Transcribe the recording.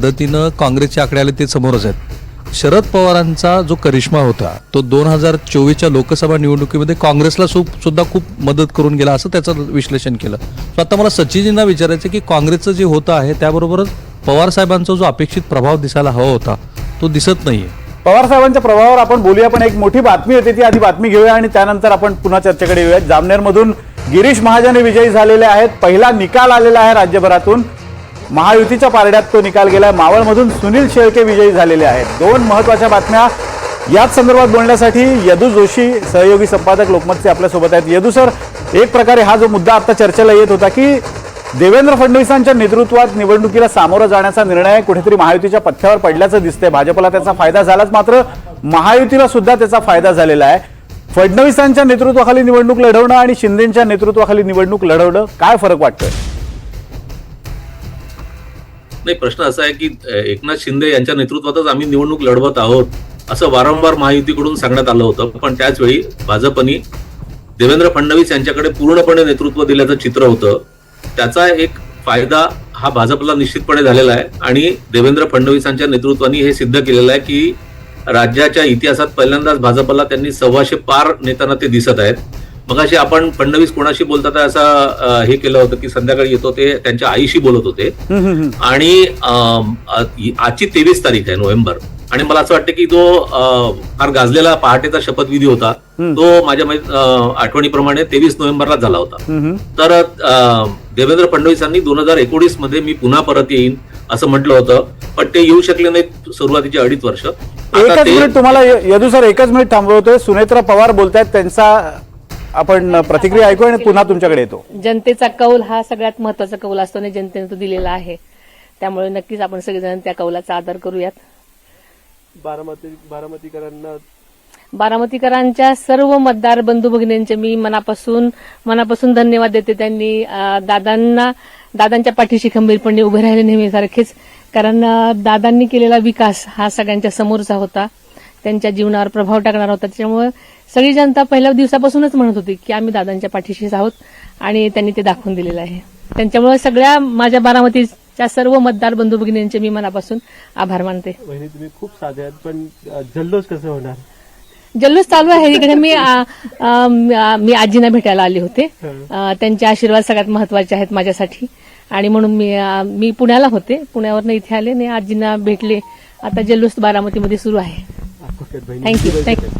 पद्धतीनं काँग्रेसचे आकडे आले ते समोरच आहेत. शरद पवारांचा जो करिश्मा होता तो दोन हजार चोवीसच्या लोकसभा निवडणुकीमध्ये काँग्रेसला सुद्धा खूप मदत करून गेला असं त्याचं विश्लेषण केलं. सो आता मला सचिनजींना विचारायचं की काँग्रेसचं जे होतं आहे त्याबरोबरच पवार साहेबांचा जो अपेक्षित प्रभाव दिसायला हवा होता तो दिसत नाहीये. पवार साहेबांच्या प्रभावावर आपण बोलूया पण एक मोठी बातमी होती ती आधी बातमी घेऊया आणि त्यानंतर आपण पुन्हा चर्चेकडे येऊया जामनेरमधून गिरीश महाजन हे विजयी झालेले आहेत पहिला निकाल आलेला आहे राज्यभरातून. महायुतीच्या पारड्यात तो निकाल गेलाय. मावळमधून सुनील शेळके विजयी झालेले आहेत. दोन महत्त्वाच्या बातम्या याच संदर्भात बोलण्यासाठी यदू जोशी सहयोगी संपादक लोकमतचे आपल्यासोबत आहेत. यदू सर एक प्रकारे हा जो मुद्दा आता चर्चेला येत होता की देवेंद्र फडणवीसांच्या नेतृत्वात निवडणुकीला सामोरं जाण्याचा निर्णय कुठेतरी महायुतीच्या पथ्यावर पडल्याचं दिसतंय. भाजपला त्याचा फायदा झालाच मात्र महायुतीला सुद्धा त्याचा फायदा झालेला आहे. फडणवीसांच्या नेतृत्वाखाली निवडणूक लढवणं आणि शिंदेच्या नेतृत्वाखाली निवडणूक लढवणं काय फरक वाटतोय? नाही प्रश्न असा आहे की एकनाथ शिंदे यांच्या नेतृत्वातच आम्ही निवडणूक लढवत आहोत असं वारंवार महायुतीकडून सांगण्यात आलं होतं. पण त्याचवेळी भाजपनी देवेंद्र फडणवीस यांच्याकडे पूर्णपणे नेतृत्व दिल्याचं चित्र होतं. त्याचा एक फायदा हा भाजपला निश्चितपणे झालेला आहे आणि देवेंद्र फडणवीसांच्या नेतृत्वाने हे सिद्ध केलेलं आहे की राज्याच्या इतिहासात पहिल्यांदाच भाजपला त्यांनी सव्वाशे पार नेताना ते दिसत आहेत. मगाशी आपण फडणवीस कोणाशी बोलतात असं हे केलं होतं की संध्याकाळी येतो ते त्यांच्या आईशी बोलत होते. आणि आजची तेवीस तारीख आहे नोव्हेंबर. आणि मला असं वाटतं की जो अ, फार गाजलेला पहाटेचा शपथविधी होता. तो माझ्या आठवणीप्रमाणे तेवीस नोव्हेंबरला झाला होता. तर देवेंद्र फडणवीसांनी दोन हजार एकोणीसमध्ये मी पुन्हा परत येईन असं म्हटलं होतं. पण ते येऊ शकले नाहीत सुरुवातीचे अडीच वर्ष. एकच ते मिनिट तुम्हाला यदू सर एकच मिनिट थांबवतोय. सुनेत्रा पवार बोलतायत त्यांचा आपण प्रतिक्रिया ऐकू आणि पुन्हा तुमच्याकडे येतो. जनतेचा कौल हा सगळ्यात महत्त्वाचा कौल असतो आणि जनतेने तो दिलेला आहे. त्यामुळे नक्कीच आपण सगळेजण त्या कौलाचा आदर करूयात. बारामती बारामतीकरांना बारामतीकरांच्या सर्व मतदार बंधू भगिनींचे मी मनापासून मनापासून धन्यवाद देते त्यांनी दादांना दादांच्या पाठीशी खंबीरपणे उभे राहिले नेहमीसारखेच. कारण दादांनी केलेला विकास हा सगळ्यांच्या समोरचा होता. त्यांच्या जीवनावर प्रभाव टाकणारा होता. त्याच्यामुळे सगळी जनता पहिल्या दिवसापासूनच म्हणत होती की आम्ही दादांच्या पाठीशीच आहोत आणि त्यांनी ते दाखवून दिलेलं आहे. त्यांच्यामुळे सगळ्या माझ्या बारामतीच्या सर्व मतदार बंधू भगिनींचे मी मनापासून आभार मानते. तुम्ही खूप साधे आहात पण जल्लोष कसं होणार? जल्लोष चालू आहे. इकडे मी आ, आ, म- आजींना भेटायला आले होते. त्यांचे आशीर्वाद सगळ्यात महत्त्वाचे आहेत माझ्यासाठी. आणि म्हणून मी आ, मी पुण्याला होते. पुण्यावरनं इथे आले आणि आजींना भेटले. आता जल्लोष बारामतीमध्ये सुरू आहे. Thank you. Thank.